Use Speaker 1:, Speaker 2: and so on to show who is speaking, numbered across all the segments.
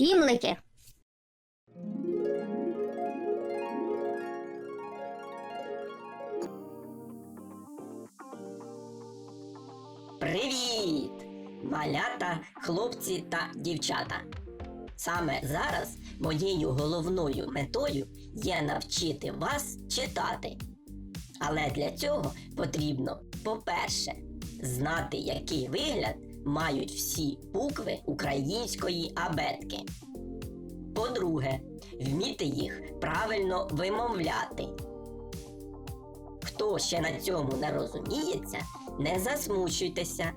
Speaker 1: Сімлики.
Speaker 2: Привіт! Малята, хлопці та дівчата. Саме зараз моєю головною метою є навчити вас читати. Але для цього потрібно, по-перше, знати, який вигляд мають всі букви української абетки. По-друге, вміти їх правильно вимовляти. Хто ще на цьому не розуміється, не засмучуйтеся.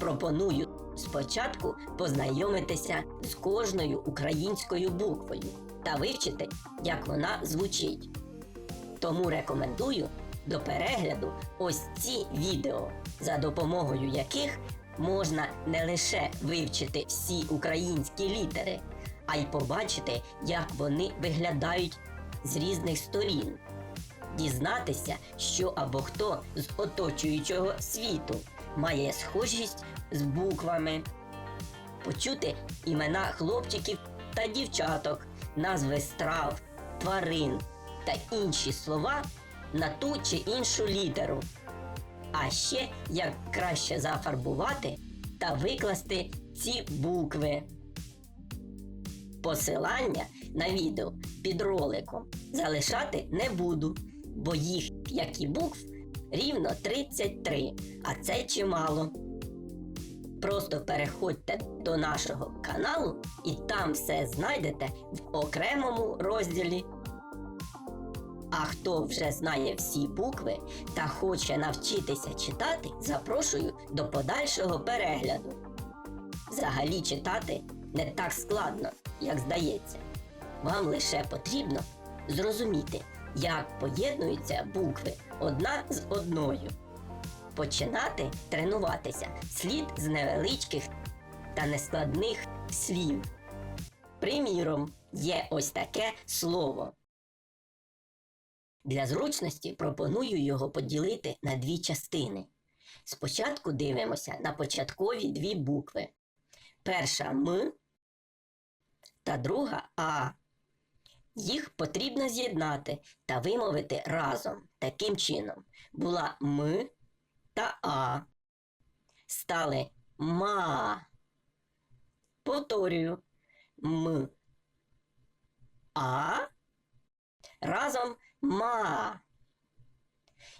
Speaker 2: Пропоную спочатку познайомитися з кожною українською буквою та вивчити, як вона звучить. Тому рекомендую до перегляду ось ці відео, за допомогою яких можна не лише вивчити всі українські літери, а й побачити, як вони виглядають з різних сторін дізнатися, що або хто з оточуючого світу має схожість з буквами, почути імена хлопчиків та дівчаток, назви страв, тварин та інші слова на ту чи іншу літеру. А ще як краще зафарбувати та викласти ці букви. Посилання на відео під роликом залишати не буду, бо їх, як і букв, рівно 33, а це чимало. Просто переходьте до нашого каналу і там все знайдете в окремому розділі. А хто вже знає всі букви та хоче навчитися читати, запрошую до подальшого перегляду. Взагалі читати не так складно, як здається. Вам лише потрібно зрозуміти, як поєднуються букви одна з одною. Починати тренуватися слід з невеличких та нескладних слів. Приміром, є ось таке слово. Для зручності пропоную його поділити на дві частини. Спочатку дивимося на початкові дві букви. Перша М та друга А. Їх потрібно з'єднати та вимовити разом. Таким чином була М та А. Стали ма. Повторюю М. А. Разом ма.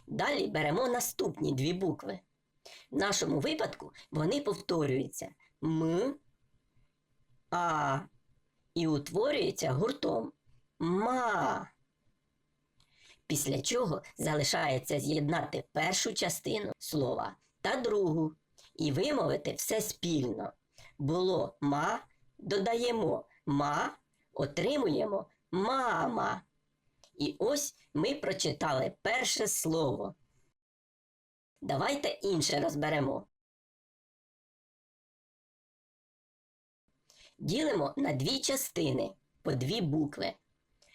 Speaker 2: Далі беремо наступні дві букви. В нашому випадку вони повторюються М, А і утворюються гуртом ма. Після чого залишається з'єднати першу частину слова та другу і вимовити все спільно. Було ма, додаємо ма, отримуємо мама. І ось ми прочитали перше слово. Давайте інше розберемо. Ділимо на дві частини по дві букви.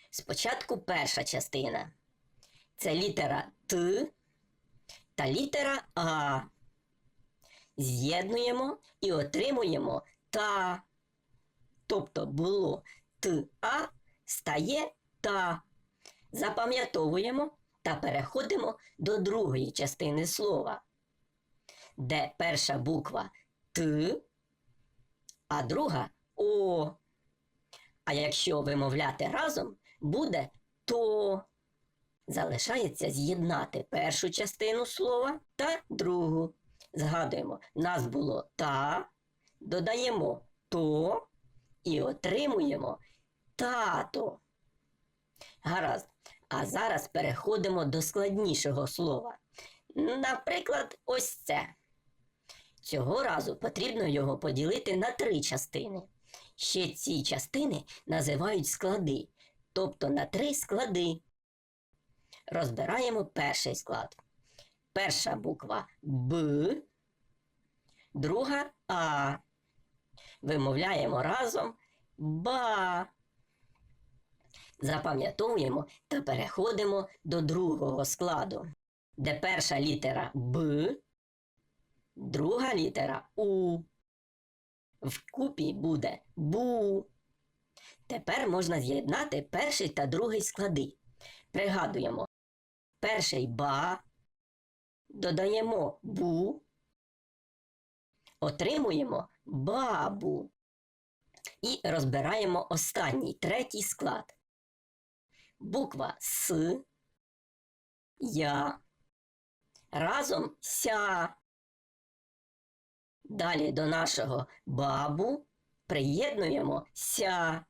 Speaker 2: Спочатку перша частина. Це літера Т та літера А. З'єднуємо і отримуємо та. Тобто було Т-А стає та. Запам'ятовуємо та переходимо до другої частини слова, де перша буква Т, а друга О. А якщо вимовляти разом, буде то. Залишається з'єднати першу частину слова та другу. Згадуємо, нас було та, додаємо то і отримуємо тато. Гаразд. А зараз переходимо до складнішого слова. Наприклад, ось це. Цього разу потрібно його поділити на три частини. Ще ці частини називають склади, тобто на три склади. Розбираємо перший склад. Перша буква Б, друга А. Вимовляємо разом ба. Запам'ятовуємо та переходимо до другого складу, де перша літера Б, друга літера У. Вкупі буде бу. Тепер можна з'єднати перший та другий склади. Пригадуємо. Перший ба, додаємо бу, отримуємо бабу. І розбираємо останній третій склад. Буква С, Я, разом ся. Далі до нашого бабу приєднуємо ся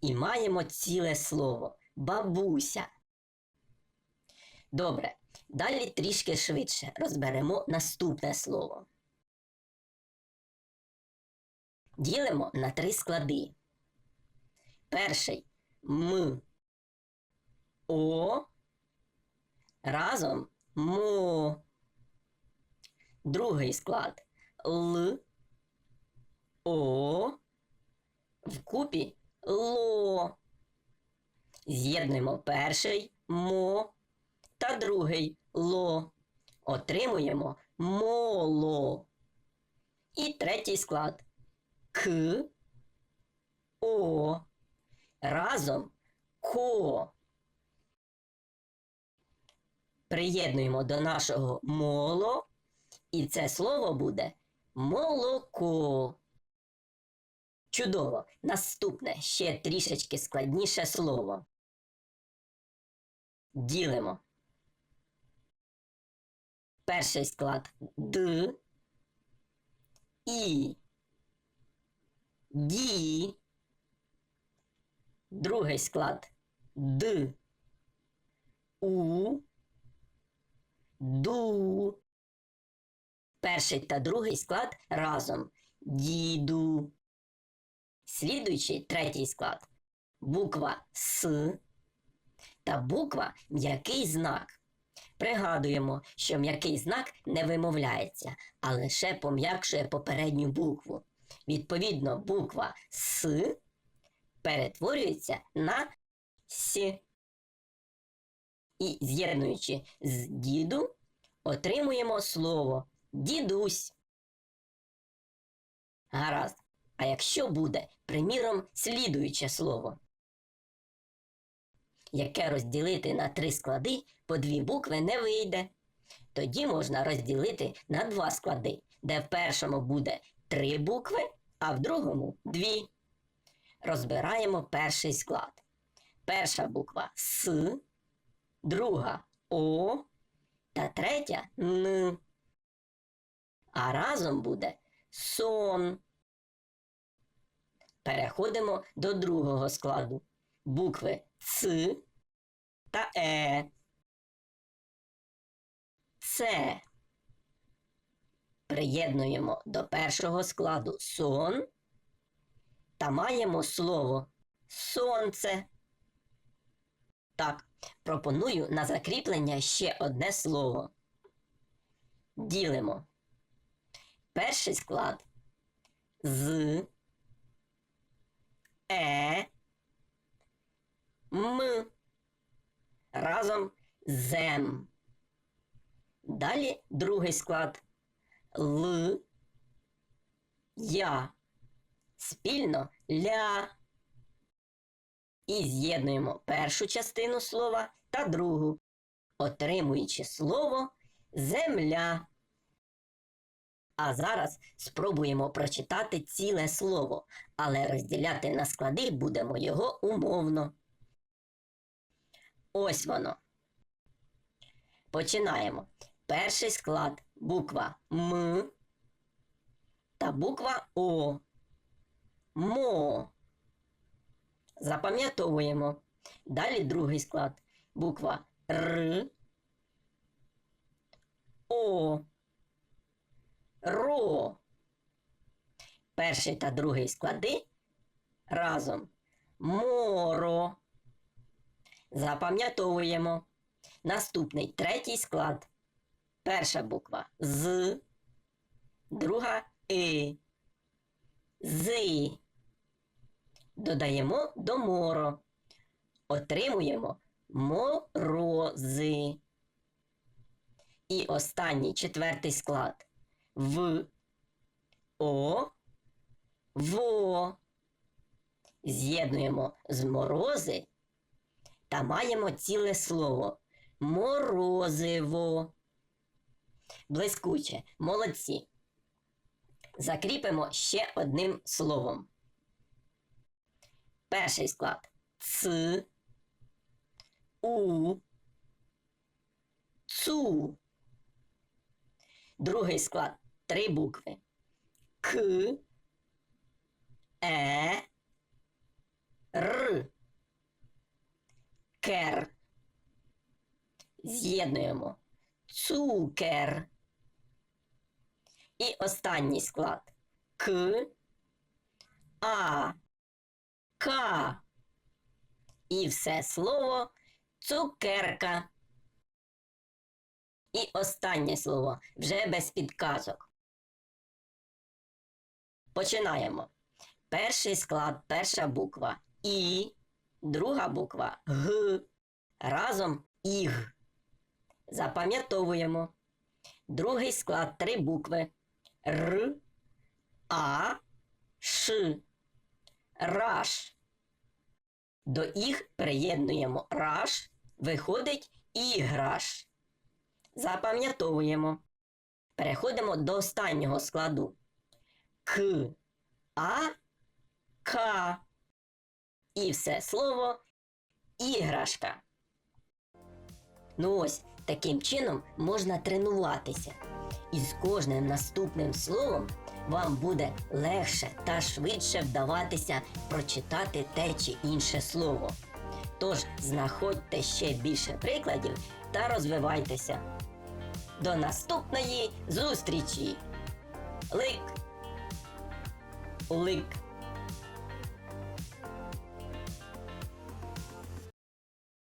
Speaker 2: і маємо ціле слово бабуся. Добре, далі трішки швидше розберемо наступне слово. Ділимо на три склади. Перший м. О. Разом мо. Другий склад Л. О. Вкупі ло. З'єднуємо перший мо та другий ло. Отримуємо моло. І третій склад К. О. Разом ко. Приєднуємо до нашого моло, і це слово буде молоко. Чудово! Наступне ще трішечки складніше слово. Ділимо. Перший склад Д. І. Ді. Другий склад Д. У. Ду. Перший та другий склад разом. Діду. Слідуючий третій склад. Буква С та буква м'який знак. Пригадуємо, що м'який знак не вимовляється, а лише пом'якшує попередню букву. Відповідно, буква С перетворюється на С. І з'єднуючи з діду, отримуємо слово дідусь. Гаразд. А якщо буде, приміром, слідуюче слово, яке розділити на три склади по дві букви не вийде. Тоді можна розділити на два склади, де в першому буде три букви, а в другому дві. Розбираємо перший склад. Перша буква С, друга О та третя Н. А разом буде сон. Переходимо до другого складу. Букви Ц та Е. Це. Приєднуємо до першого складу сон та маємо слово сонце. Так, пропоную на закріплення ще одне слово. Ділимо. Перший склад з Е. М. Разом зем. Далі другий склад Л. Я. Спільно ля. І з'єднуємо першу частину слова та другу, отримуючи слово земля. А зараз спробуємо прочитати ціле слово, але розділяти на склади будемо його умовно. Ось воно. Починаємо. Перший склад буква М та буква О. Мо. Запам'ятовуємо. Далі другий склад буква Р. О. Ро. Перший та другий склади разом. Моро. Запам'ятовуємо. Наступний третій склад. Перша буква З. Друга И. Зи. Додаємо до моро. Отримуємо морози. І останній четвертий склад в О, во. з'єднуємо з морози та маємо ціле слово морозиво. Блискуче, молодці. Закріпимо ще одним словом. Перший склад ц, у, цу. Другий склад три букви. К, Е, Р. Кер. З'єднуємо. Цукер. І останній склад. К. А. К. І все слово цукерка. І останнє слово вже без підказок. Починаємо. Перший склад, перша буква І, друга буква Г. Разом іг. Запам'ятовуємо. Другий склад три букви Р, А, Ш. Раш. До їх приєднуємо раш, виходить іграш. Запам'ятовуємо. Переходимо до останнього складу. К, А, К. І все слово іграшка. Ну ось таким чином можна тренуватися. І з кожним наступним словом вам буде легше та швидше вдаватися прочитати те чи інше слово. Тож знаходьте ще більше прикладів та розвивайтеся. До наступної зустрічі! Лик! Лик!